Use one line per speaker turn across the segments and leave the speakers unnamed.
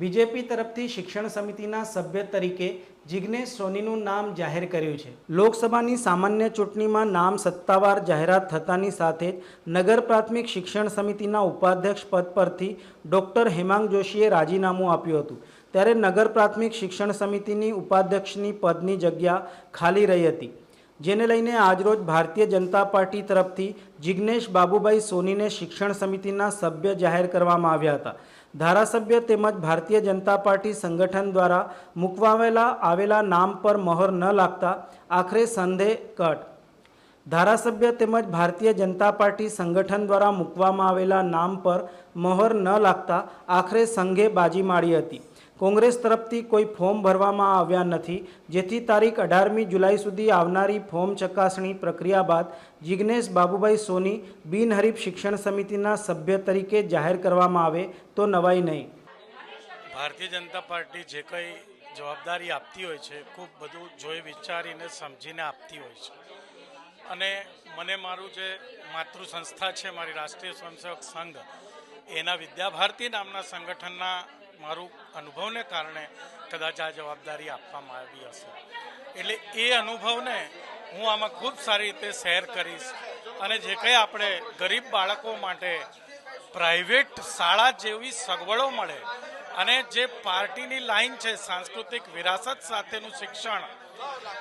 BJP તરફથી શિક્ષણ સમિતિના સભ્ય તરીકે જિજ્ઞેશ સોનીનું નામ જાહેર કર્યું છે. લોકસભાની સામાન્ય ચૂંટણીમાં નામ સત્તાવાર જાહેરાત થતાની સાથે જ નગર પ્રાથમિક શિક્ષણ સમિતિના ઉપાધ્યક્ષ પદ પરથી ડૉક્ટર હેમાંગ જોશીએ રાજીનામું આપ્યું હતું. ત્યારે નગર પ્રાથમિક શિક્ષણ સમિતિની ઉપાધ્યક્ષની પદની જગ્યા ખાલી રહી હતી. જેને લઈને આજરોજ ભારતીય જનતા પાર્ટી તરફથી જિજ્ઞેશ બાબુભાઈ સોનીને શિક્ષણ સમિતિના સભ્ય જાહેર કરવામાં આવ્યા હતા. ધારાસભ્ય તેમજ ભારતીય જનતા પાર્ટી સંગઠન દ્વારા મૂકવાવેલા આવેલા નામ પર મહોર ન લાગતા આખરે સંધે કટ. ધારાસભ્ય તેમજ ભારતીય જનતા પાર્ટી સંગઠન દ્વારા મૂકવામાં આવેલા નામ પર મહોર ન લાગતા આખરે સંઘે બાજી મારી હતી. કોંગ્રેસ તરફથી કોઈ ફોર્મ ભરવામાં આવ્યા નથી, જેથી તારીખ અઢારમી જુલાઈ સુધી આવનારી ફોર્મ ચકાસણી પ્રક્રિયા બાદ જિજ્ઞેશ બાબુભાઈ સોની બિનહરીફ શિક્ષણ સમિતિના સભ્ય તરીકે જાહેર કરવામાં આવે તો નવાઈ નહીં.
ભારતીય જનતા પાર્ટી જે કંઈ જવાબદારી આપતી હોય છે, ખૂબ બધું જોઈ વિચારીને સમજીને આપતી હોય છે. અને મને મારું જે માતૃ સંસ્થા છે, મારી રાષ્ટ્રીય સ્વયંસેવક સંઘ, એના વિદ્યાભારતી નામના સંગઠનના મારું અનુભવને કારણે કદાચ આ જવાબદારી આપવામાં આવી હશે. એટલે એ અનુભવને હું આમાં ખૂબ સારી રીતે શેર કરીશ અને જે કંઈ આપણે ગરીબ બાળકો માટે પ્રાઇવેટ શાળા જેવી સગવડો મળે અને જે પાર્ટીની લાઈન છે, સાંસ્કૃતિક વિરાસત સાથેનું શિક્ષણ,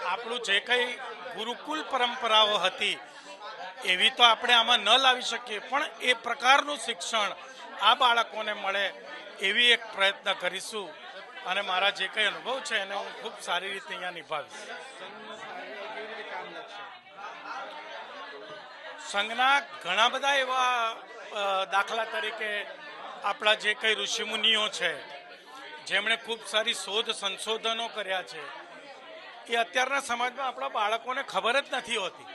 આપણું જે કંઈ ગુરુકુલ પરંપરાઓ હતી, એવી તો આપણે આમાં ન લાવી શકીએ. પણ એ પ્રકારનું શિક્ષણ આ બાળકોને મળે એવી એક પ્રયત્ન કરીશું અને મારા જે કંઈ અનુભવ છે એને હું ખૂબ સારી રીતે અહીંયા નિભાવીશ. સંઘના ઘણા બધા એવા દાખલા તરીકે આપણા જે કંઈ ઋષિમુનિઓ છે, જેમણે ખૂબ સારી શોધ સંશોધનો કર્યા છે, એ અત્યારના સમાજમાં આપણા બાળકોને ખબર જ નથી હોતી.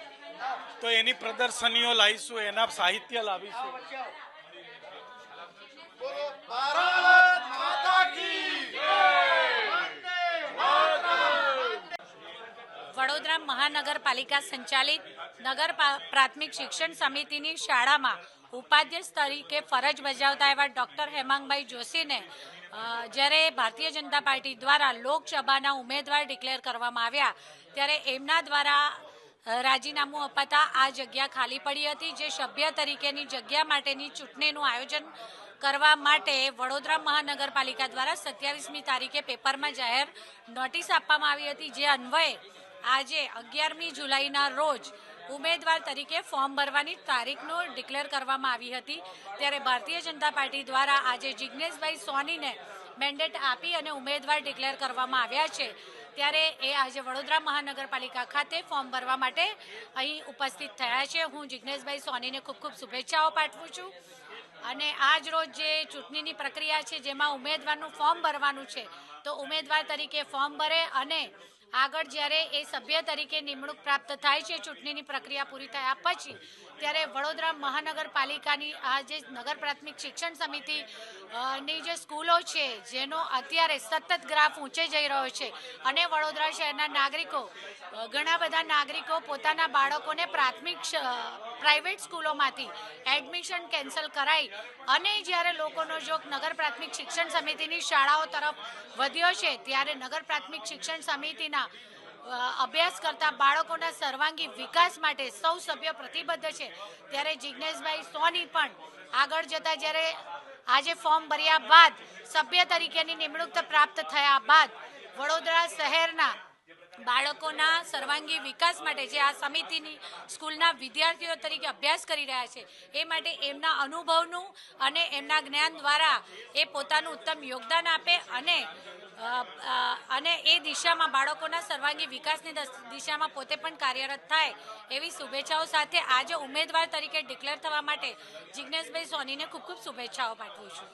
તો એની પ્રદર્શનીઓ લાવીશું, એના સાહિત્ય લાવીશું.
મહાનગરપાલિકા સંચાલિત નગર પ્રાથમિક શિક્ષણ સમિતિની શાળામાં ઉપાધ્યક્ષ તરીકે ફરજ બજાવતા એવા ડૉક્ટર હેમાંગભાઈ જોશીને જ્યારે ભારતીય જનતા પાર્ટી દ્વારા લોકસભાના ઉમેદવાર ડિક્લેર કરવામાં આવ્યા, ત્યારે એમના દ્વારા રાજીનામું અપાતા આ જગ્યા ખાલી પડી હતી, જે સભ્ય તરીકેની જગ્યા માટેની ચૂંટણીનું આયોજન કરવા માટે વડોદરા મહાનગરપાલિકા દ્વારા સત્યાવીસમી તારીખે પેપરમાં જાહેર નોટિસ આપવામાં આવી હતી, જે અન્વયે આજે અગિયારમી જુલાઈના રોજ ઉમેદવાર તરીકે ફોર્મ ભરવાની તારીખનો ડિક્લેર કરવામાં આવી હતી. ત્યારે ભારતીય જનતા પાર્ટી દ્વારા આજે જિજ્ઞેશભાઈ સોનીને મેન્ડેટ આપી અને ઉમેદવાર ડિક્લેર કરવામાં આવ્યા છે. ત્યારે એ આજે વડોદરા મહાનગરપાલિકા ખાતે ફોર્મ ભરવા માટે અહીં ઉપસ્થિત થયા છે. હું જિજ્ઞેશભાઈ સોનીને ખૂબ ખૂબ શુભેચ્છાઓ પાઠવું છું. અને આજ રોજ જે ચૂંટણીની પ્રક્રિયા છે, જેમાં ઉમેદવારનું ફોર્મ ભરવાનું છે, તો ઉમેદવાર તરીકે ફોર્મ ભરે અને આગળ જ્યારે એ સભ્ય તરીકે નિમણૂક પ્રાપ્ત થાય છે, ચૂંટણીની પ્રક્રિયા પૂરી થયા પછી ત્યારે વડોદરા મહાનગરપાલિકાની આ જે નગર પ્રાથમિક શિક્ષણ સમિતિ ની જે સ્કૂલો છે, જેનો અત્યારે સતત ગ્રાફ ઊંચે જઈ રહ્યો છે અને વડોદરા શહેરના નાગરિકો ઘણા બધા નાગરિકો પોતાના બાળકોને પ્રાથમિક પ્રાઇવેટ સ્કૂલોમાંથી એડમિશન કેન્સલ કરાઈ અને જ્યારે લોકોનો જોગ નગર પ્રાથમિક શિક્ષણ સમિતિની શાળાઓ તરફ વધ્યો છે, ત્યારે નગર પ્રાથમિક શિક્ષણ સમિતિના અભ્યાસ કરતા બાળકોના સર્વાંગી વિકાસ માટે સૌ સભ્યો પ્રતિબદ્ધ છે. ત્યારે જિજ્ઞેશભાઈ સોની પણ આગળ જતા જ્યારે આજે ફોર્મ ભર્યા બાદ સભ્ય તરીકેની નિમણૂક પ્રાપ્ત થયા બાદ વડોદરા શહેરના બાળકોના સર્વાંગી વિકાસ માટે જે આ સમિતિની સ્કૂલના વિદ્યાર્થીઓ તરીકે અભ્યાસ કરી રહ્યા છે, એ માટે એમના અનુભવનું અને એમના જ્ઞાન દ્વારા એ પોતાનું ઉત્તમ યોગદાન આપે અને અને એ દિશામાં બાળકોના સર્વાંગી વિકાસની દિશામાં પોતે પણ કાર્યરત થાય, એવી શુભેચ્છાઓ સાથે આજે ઉમેદવાર તરીકે ડિક્લેર થવા માટે જિજ્ઞેશભાઈ સોનીને ખૂબ ખૂબ શુભેચ્છાઓ પાઠવું છું.